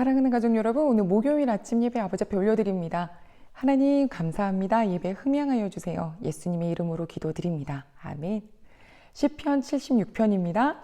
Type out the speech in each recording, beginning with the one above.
사랑하는 가족 여러분, 오늘 목요일 아침 예배 아버지 앞에 올려드립니다. 하나님 감사합니다. 예배 흠양하여 주세요. 예수님의 이름으로 기도드립니다. 아멘. 시편 76편입니다.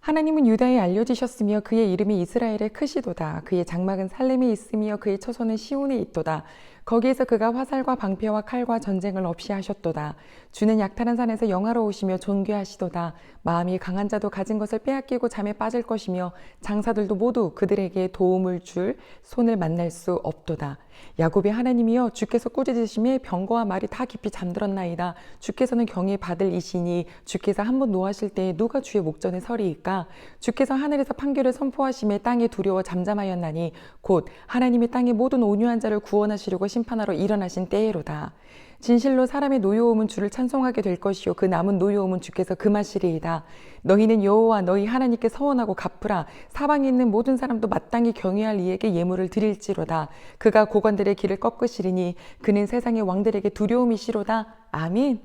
하나님은 유다에 알려지셨으며 그의 이름이 이스라엘에 크시도다. 그의 장막은 살렘에 있으며 그의 처소는 시온에 있도다. 거기에서 그가 화살과 방패와 칼과 전쟁을 없이 하셨도다. 주는 약탈한 산에서 영화로우시며 존귀하시도다. 마음이 강한 자도 가진 것을 빼앗기고 잠에 빠질 것이며 장사들도 모두 그들에게 도움을 줄 손을 만날 수 없도다. 야곱의 하나님이여 주께서 꾸짖으심에 병거와 말이 다 깊이 잠들었나이다. 주께서는 경외 받을 이시니 주께서 한 번 노하실 때에 누가 주의 목전에 서리이까? 주께서 하늘에서 판결을 선포하심에 땅에 두려워 잠잠하였나니 곧 하나님이 땅의 모든 온유한 자를 구원하시려고 심판하러 일어나신 때에로다. 진실로 사람의 노여움은 주를 찬송하게 될 것이요 그 남은 노여움은 주께서 금하시리이다. 너희는 여호와 너희 하나님께 서원하고 갚으라. 사방에 있는 모든 사람도 마땅히 경외할 이에게 예물을 드릴지로다. 그가 고관들의 길을 꺾으시리니 그는 세상의 왕들에게 두려움이시로다. 아멘.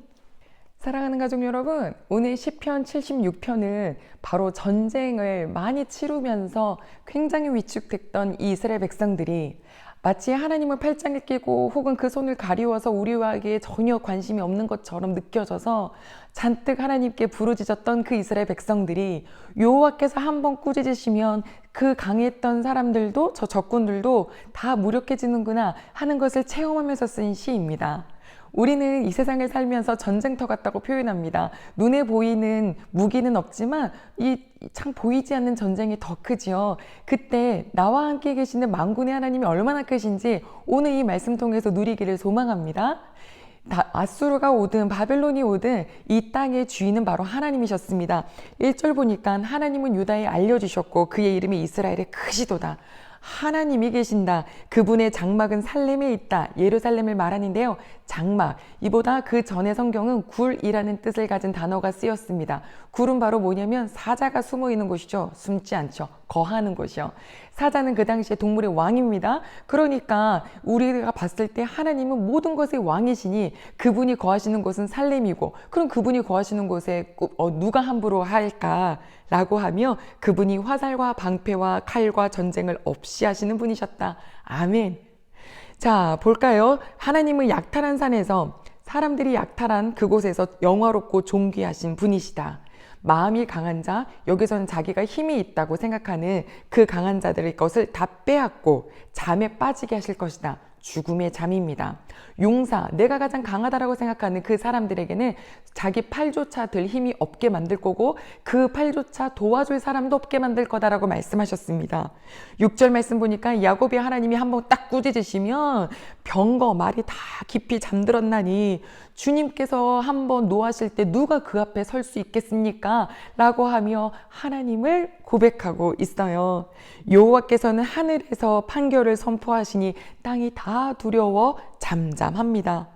사랑하는 가족 여러분, 오늘 시편 76편은 바로 전쟁을 많이 치르면서 굉장히 위축됐던 이 이스라엘 백성들이 마치 하나님을 팔짱에 끼고 혹은 그 손을 가리워서 우리에게 전혀 관심이 없는 것처럼 느껴져서 잔뜩 하나님께 부르짖었던 그 이스라엘 백성들이 여호와께서 한 번 꾸짖으시면 그 강했던 사람들도 저 적군들도 다 무력해지는구나 하는 것을 체험하면서 쓴 시입니다. 우리는 이 세상을 살면서 전쟁터 같다고 표현합니다. 눈에 보이는 무기는 없지만 이 참 보이지 않는 전쟁이 더 크지요. 그때 나와 함께 계시는 만군의 하나님이 얼마나 크신지 오늘 이 말씀 통해서 누리기를 소망합니다. 아수르가 오든 바벨론이 오든 이 땅의 주인은 바로 하나님이셨습니다. 1절 보니까 하나님은 유다에 알려주셨고 그의 이름이 이스라엘의 크시도다. 하나님이 계신다. 그분의 장막은 살렘에 있다. 예루살렘을 말하는데요. 장막. 이보다 그 전의 성경은 굴이라는 뜻을 가진 단어가 쓰였습니다. 굴은 바로 뭐냐면 사자가 숨어 있는 곳이죠. 숨지 않죠. 거하는 곳이요. 사자는 그 당시에 동물의 왕입니다. 그러니까 우리가 봤을 때 하나님은 모든 것의 왕이시니 그분이 거하시는 곳은 살렘이고 그럼 그분이 거하시는 곳에 어, 누가 함부로 할까? 라고 하며 그분이 화살과 방패와 칼과 전쟁을 없이 하시는 분이셨다. 아멘. 자, 볼까요? 하나님은 약탈한 산에서 사람들이 약탈한 그곳에서 영화롭고 존귀하신 분이시다. 마음이 강한 자, 여기서는 자기가 힘이 있다고 생각하는 그 강한 자들의 것을 다 빼앗고 잠에 빠지게 하실 것이다. 죽음의 잠입니다. 용사, 내가 가장 강하다라고 생각하는 그 사람들에게는 자기 팔조차 들 힘이 없게 만들 거고 그 팔조차 도와줄 사람도 없게 만들 거다라고 말씀하셨습니다. 6절 말씀 보니까 야곱이 하나님이 한번 딱 꾸짖으시면 병거 말이 다 깊이 잠들었나니 주님께서 한번 노하실 때 누가 그 앞에 설 수 있겠습니까? 라고 하며 하나님을 고백하고 있어요. 여호와께서는 하늘에서 판결을 선포하시니 땅이 다 두려워 잠 잠합니다.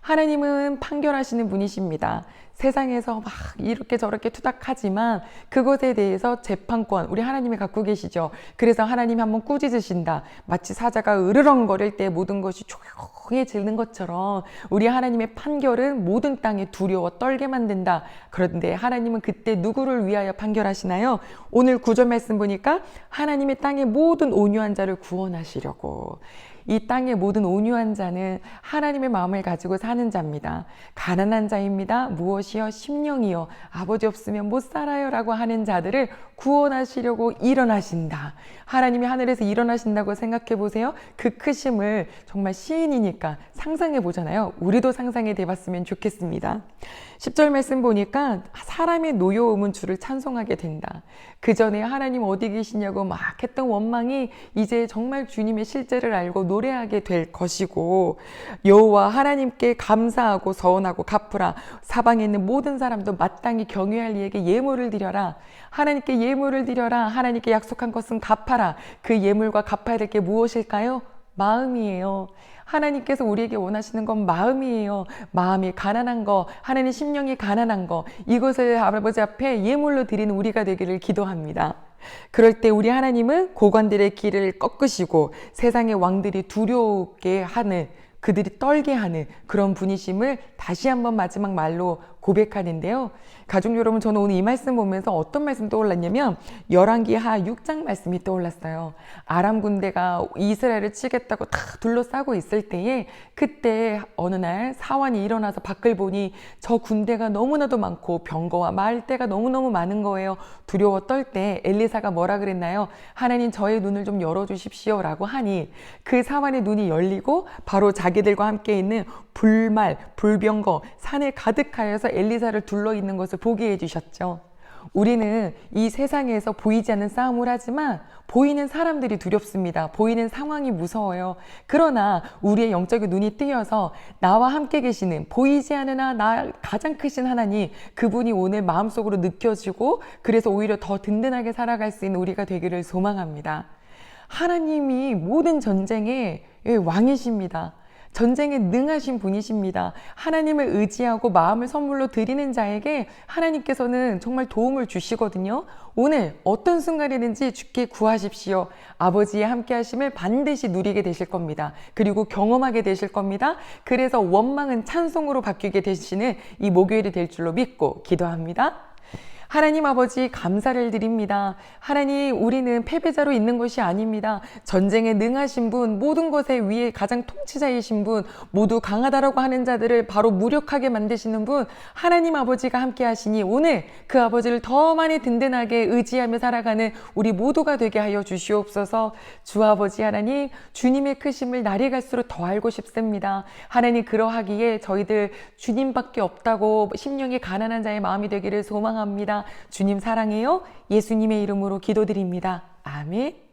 하나님은 판결하시는 분이십니다. 세상에서 막 이렇게 저렇게 투닥하지만 그것에 대해서 재판권 우리 하나님이 갖고 계시죠. 그래서 하나님이 한번 꾸짖으신다. 마치 사자가 으르렁거릴 때 모든 것이 조용해지는 것처럼 우리 하나님의 판결은 모든 땅에 두려워 떨게 만든다. 그런데 하나님은 그때 누구를 위하여 판결하시나요? 오늘 구절 말씀 보니까 하나님의 땅의 모든 온유한 자를 구원하시려고 이 땅의 모든 온유한 자는 하나님의 마음을 가지고 사는 자입니다. 가난한 자입니다. 무엇이요? 심령이요. 아버지 없으면 못 살아요. 라고 하는 자들을 구원하시려고 일어나신다. 하나님이 하늘에서 일어나신다고 생각해 보세요. 그 크심을 정말 시인이니까 상상해 보잖아요. 우리도 상상해 대봤으면 좋겠습니다. 10절 말씀 보니까 사람의 노여움은 주를 찬송하게 된다. 그 전에 하나님 어디 계시냐고 막 했던 원망이 이제 정말 주님의 실제를 알고 노래하게 될 것이고 여호와 하나님께 감사하고 서원하고 갚으라 사방에 있는 모든 사람도 마땅히 경외할 이에게 예물을 드려라 하나님께 예물을 드려라 하나님께 약속한 것은 갚아라 그 예물과 갚아야 될 게 무엇일까요? 마음이에요. 하나님께서 우리에게 원하시는 건 마음이에요. 마음이 가난한 거, 하나님 심령이 가난한 거, 이것을 아버지 앞에 예물로 드리는 우리가 되기를 기도합니다. 그럴 때 우리 하나님은 고관들의 길을 꺾으시고 세상의 왕들이 두려우게 하는 그들이 떨게 하는 그런 분이심을 다시 한번 마지막 말로 고백하는데요. 가족 여러분, 저는 오늘 이 말씀 보면서 어떤 말씀 떠올랐냐면 열왕기 하 6장 말씀이 떠올랐어요. 아람 군대가 이스라엘을 치겠다고 다 둘러싸고 있을 때에 그때 어느 날 사환이 일어나서 밖을 보니 저 군대가 너무나도 많고 병거와 말대가 너무너무 많은 거예요. 두려워 떨 때 엘리사가 뭐라 그랬나요? 하나님 저의 눈을 좀 열어주십시오 라고 하니 그 사환의 눈이 열리고 바로 자기들과 함께 있는 불말, 불병거, 산에 가득하여서 엘리사를 둘러 있는 것을 보게 해주셨죠. 우리는 이 세상에서 보이지 않는 싸움을 하지만 보이는 사람들이 두렵습니다. 보이는 상황이 무서워요. 그러나 우리의 영적인 눈이 뜨여서 나와 함께 계시는 보이지 않으나 나 가장 크신 하나님 그분이 오늘 마음속으로 느껴지고 그래서 오히려 더 든든하게 살아갈 수 있는 우리가 되기를 소망합니다. 하나님이 모든 전쟁의 왕이십니다. 전쟁에 능하신 분이십니다. 하나님을 의지하고 마음을 선물로 드리는 자에게 하나님께서는 정말 도움을 주시거든요. 오늘 어떤 순간이든지 주께 구하십시오. 아버지의 함께 하심을 반드시 누리게 되실 겁니다. 그리고 경험하게 되실 겁니다. 그래서 원망은 찬송으로 바뀌게 되시는 이 목요일이 될 줄로 믿고 기도합니다. 하나님 아버지 감사를 드립니다. 하나님 우리는 패배자로 있는 것이 아닙니다. 전쟁에 능하신 분, 모든 것에 위에 가장 통치자이신 분, 모두 강하다라고 하는 자들을 바로 무력하게 만드시는 분, 하나님 아버지가 함께 하시니 오늘 그 아버지를 더 많이 든든하게 의지하며 살아가는 우리 모두가 되게 하여 주시옵소서. 주 아버지 하나님, 주님의 크심을 날이 갈수록 더 알고 싶습니다. 하나님 그러하기에 저희들 주님밖에 없다고 심령이 가난한 자의 마음이 되기를 소망합니다. 주님 사랑해요. 예수님의 이름으로 기도드립니다. 아멘.